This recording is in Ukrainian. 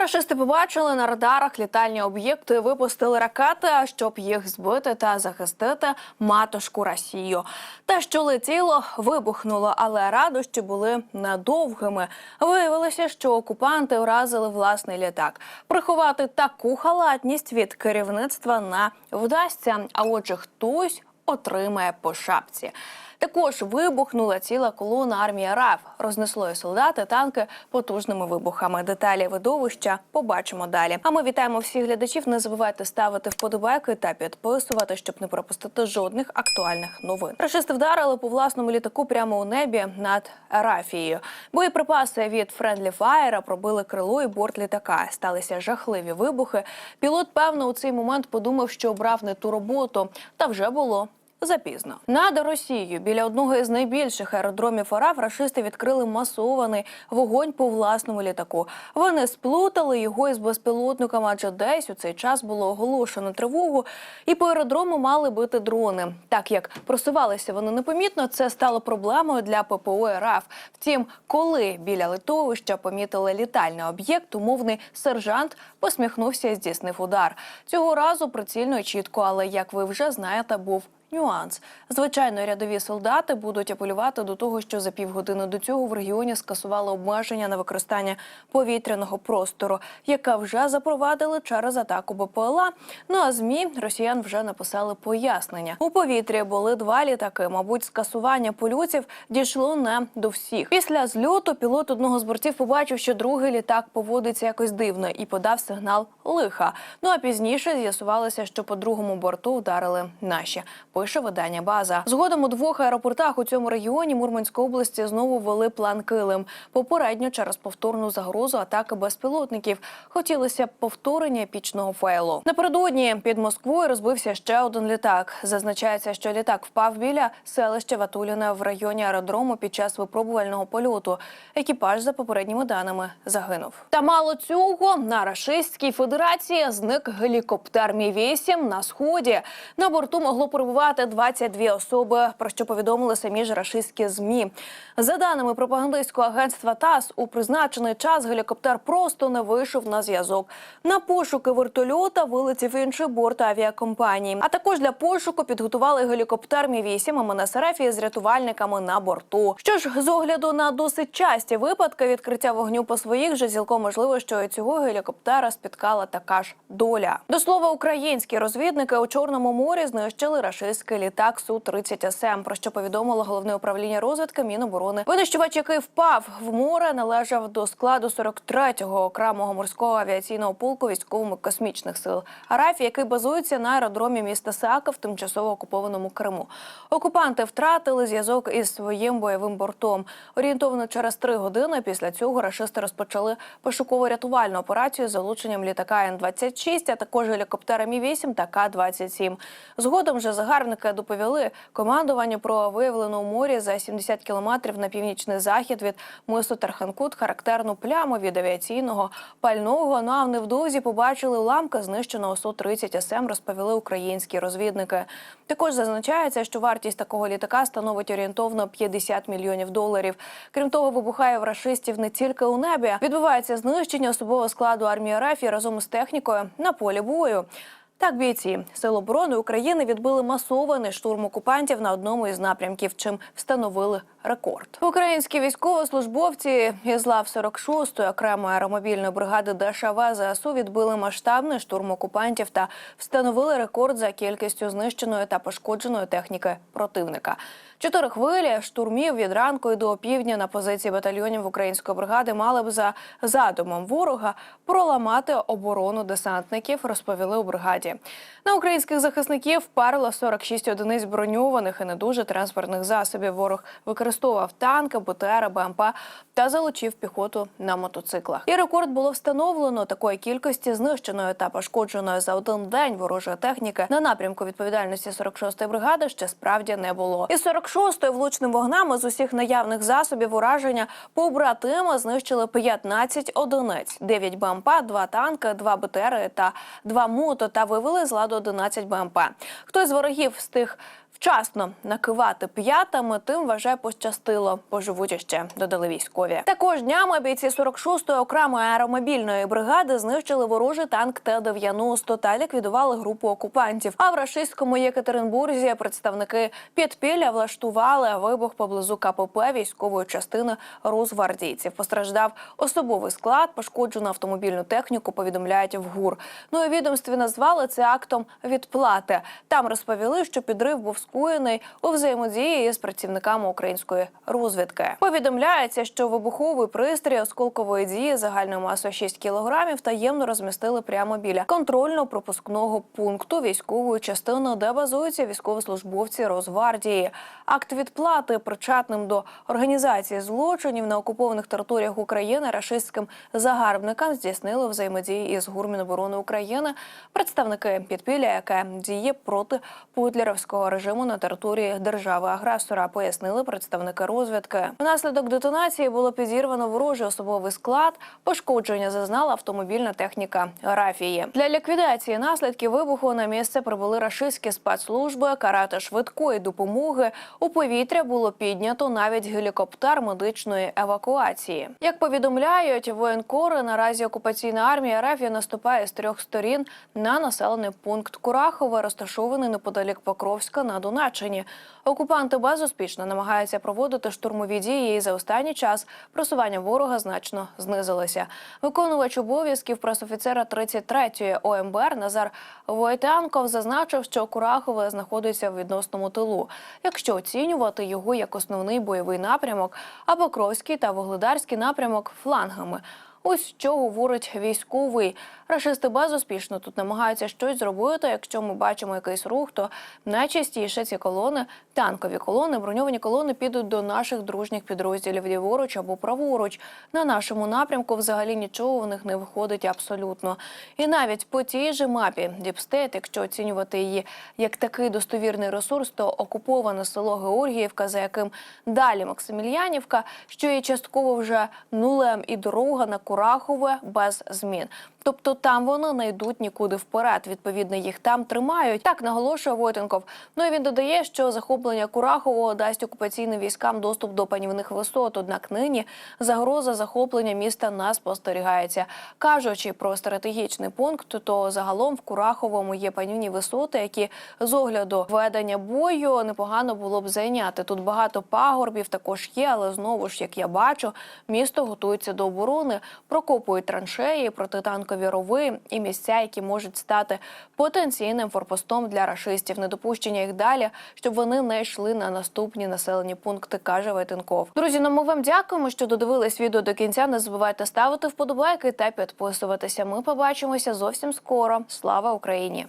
Рашисти побачили на радарах літальні об'єкти, випустили ракети, щоб їх збити та захистити матушку Росію. Те, що летіло, вибухнуло, але радощі були недовгими. Виявилося, що окупанти вразили власний літак. Приховати таку халатність від керівництва не вдасться. А отже, хтось отримає по шапці. Також вибухнула ціла колона армії РАФ. Рознесло і солдати, танки потужними вибухами. Деталі видовища побачимо далі. А ми вітаємо всіх глядачів. Не забувайте ставити вподобайки та підписувати, щоб не пропустити жодних актуальних новин. Рашисти вдарили по власному літаку прямо у небі над Арафією. Боєприпаси від Френдлі Фаєра пробили крило і борт літака. Сталися жахливі вибухи. Пілот, певно, у цей момент подумав, що обрав не ту роботу, та вже було Запізно над Росією біля одного із найбільших аеродромів РАФ рашисти відкрили масований вогонь по власному літаку. Вони сплутали його із безпілотниками, адже десь у цей час було оголошено тривогу, і по аеродрому мали бити дрони. Так як просувалися вони непомітно, це стало проблемою для ППО РАФ. Втім, коли біля литовища помітили літальний об'єкт, умовний сержант посміхнувся і здійснив удар. Цього разу прицільно і чітко, але як ви вже знаєте, був Нюанс. Звичайно, рядові солдати будуть апелювати до того, що за півгодини до цього в регіоні скасували обмеження на використання повітряного простору, яке вже запровадили через атаку БПЛА. Ну а змі росіян вже написали пояснення. У повітрі були два літаки. Мабуть, скасування польотів дійшло не до всіх. Після зльоту пілот одного з бортів побачив, що другий літак поводиться якось дивно і подав сигнал лиха. Ну а пізніше з'ясувалося, що по другому борту вдарили наші пише видання База. Згодом у двох аеропортах у цьому регіоні Мурманської області знову ввели план Килим. Попередньо через повторну загрозу атаки безпілотників хотілося повторення епічного фейлу. Напередодні під Москвою розбився ще один літак. Зазначається, що літак впав біля селища Ватуліна в районі аеродрому під час випробувального польоту. Екіпаж за попередніми даними загинув. Та мало цього на Рашистській Федерації зник гелікоптер Мі 8 на сході. На борту могло перебувати 22 особи, про що повідомили самі ж рашистські змі. За даними пропагандистського агентства ТАСС, у призначений час гелікоптер просто не вийшов на зв'язок. На пошуки вертольота вилетів інший борт авіакомпанії. А також для пошуку підготували гелікоптер Мі 8 МНС РФ із рятувальниками на борту. Що ж, з огляду на досить часті випадки відкриття вогню по своїх же цілком можливо, що і цього гелікоптера спіткала така ж доля. До слова, українські розвідники у чорному морі знищили рашистський літак су 30 СМ, про що повідомило головне управління розвідки Міноборони. Винищувач, який впав в море, належав до складу 43-го окремого морського авіаційного полку військово-космічних сил Арафії, який базується на аеродромі міста Сака в тимчасово окупованому Криму. Окупанти втратили зв'язок із своїм бойовим бортом. Орієнтовно через три години після цього рашисти розпочали пошуково-рятувальну операцію з залученням літака Н-26, а також гелікоптера Мі-8 та К-27. Згодом же загарбники доповіли командуванню про виявлену у морі за 70 кілометрів на північний захід від мису Тарханкут характерну пляму від авіаційного пального. Ну а невдовзі побачили уламки знищеного Су-30 СМ, розповіли українські розвідники. Також зазначається, що вартість такого літака становить орієнтовно 50 мільйонів доларів. Крім того, вибухає в рашистів не тільки у небі. Відбувається знищення особового складу армії РФ і разом із технікою на полі бою. Так, бійці Сил оборони України відбили масований штурм окупантів на одному із напрямків, чим встановили рекорд. Українські військовослужбовці із лав 46-ї окремої аеромобільної бригади ДШВ ЗСУ відбили масштабний штурм окупантів та встановили рекорд за кількістю знищеної та пошкодженої техніки противника. Чотири хвилі штурмів від ранку і до опівдня на позиції батальйонів української бригади мали б за задумом ворога проламати оборону десантників, розповіли у бригаді. На українських захисників впарило 46 одиниць броньованих і не дуже транспортних засобів. Ворог використовував танки, БТР, БМП та залучив піхоту на мотоциклах. І рекорд було встановлено такої кількості знищеної та пошкодженої за один день ворожої техніки на напрямку відповідальності 46-ї бригади ще справді не було. І 46-ї влучним вогнами з усіх наявних засобів ураження побратими знищили 15 одиниць, 9 БМП, 2 танки, 2 БТР та 2 мото та вивели з ладу 11 БМП. Хтось з ворогів встиг Вчасно накивати п'ятами, тим вважає пощастило. Поживуть іще, додали військові. Також днями бійці 46-ї окремої аеромобільної бригади знищили ворожий танк Т-90 та ліквідували групу окупантів. А в рашистському Єкатеринбурзі представники підпілля влаштували вибух поблизу КПП військової частини росгвардійців. Постраждав особовий склад, пошкоджену автомобільну техніку. Повідомляють в ГУР. Ну і відомстві назвали це актом відплати. Там розповіли, що підрив був скоєний у взаємодії з працівниками української розвідки. Повідомляється, що вибуховий пристрій осколкової дії загальною масою 6 кілограмів таємно розмістили прямо біля контрольно-пропускного пункту військової частини, де базуються військовослужбовці Росгвардії. Акт відплати причетним до організації злочинів на окупованих територіях України рашистським загарбникам здійснили взаємодії із Гурміноборони України представники підпілля, яке діє проти путлерівського режиму на території держави-агресора, пояснили представники розвідки. Внаслідок детонації було підірвано ворожий особовий склад. Пошкодження зазнала автомобільна техніка Рафії. Для ліквідації наслідків вибуху на місце прибули рашистські спецслужби, карати швидкої допомоги. У повітря було піднято навіть гелікоптер медичної евакуації. Як повідомляють воєнкори, наразі окупаційна армія РФ наступає з трьох сторін на населений пункт Курахове, розташований неподалік Покровська на Донеччині. Окупанти безуспішно намагаються проводити штурмові дії, і за останній час просування ворога значно знизилося. Виконувач обов'язків пресофіцера 33-ї ОМБР Назар Войтенков зазначив, що Курахове знаходиться в відносному тилу. Якщо оцінювати його як основний бойовий напрямок, а Покровський та Вогледарський напрямок флангами. Ось що говорить військовий. Рашисти безуспішно тут намагаються щось зробити. Якщо ми бачимо якийсь рух, то найчастіше ці колони, танкові колони, броньовані колони підуть до наших дружніх підрозділів ліворуч або праворуч. На нашому напрямку взагалі нічого в них не виходить абсолютно. І навіть по тій же мапі Діпстейт, якщо оцінювати її як такий достовірний ресурс, то окуповане село Георгіївка, за яким далі Максимільянівка, що є частково вже нулем і дорога на Курахове без змін. Тобто там вони не йдуть нікуди вперед. Відповідно, їх там тримають. Так наголошує Войтенков. Ну і він додає, що захоплення Курахового дасть окупаційним військам доступ до панівних висот. Однак нині загроза захоплення міста не спостерігається. Кажучи про стратегічний пункт, то загалом в Кураховому є панівні висоти, які з огляду ведення бою непогано було б зайняти. Тут багато пагорбів також є, але знову ж, як я бачу, місто готується до оборони, прокопують траншеї, протитанкові рови і місця, які можуть стати потенційним форпостом для рашистів. Недопущення їх далі, щоб вони не йшли на наступні населені пункти, каже Вайтенков. Друзі, ну ми вам дякуємо, що додивились відео до кінця. Не забувайте ставити вподобайки та підписуватися. Ми побачимося зовсім скоро. Слава Україні!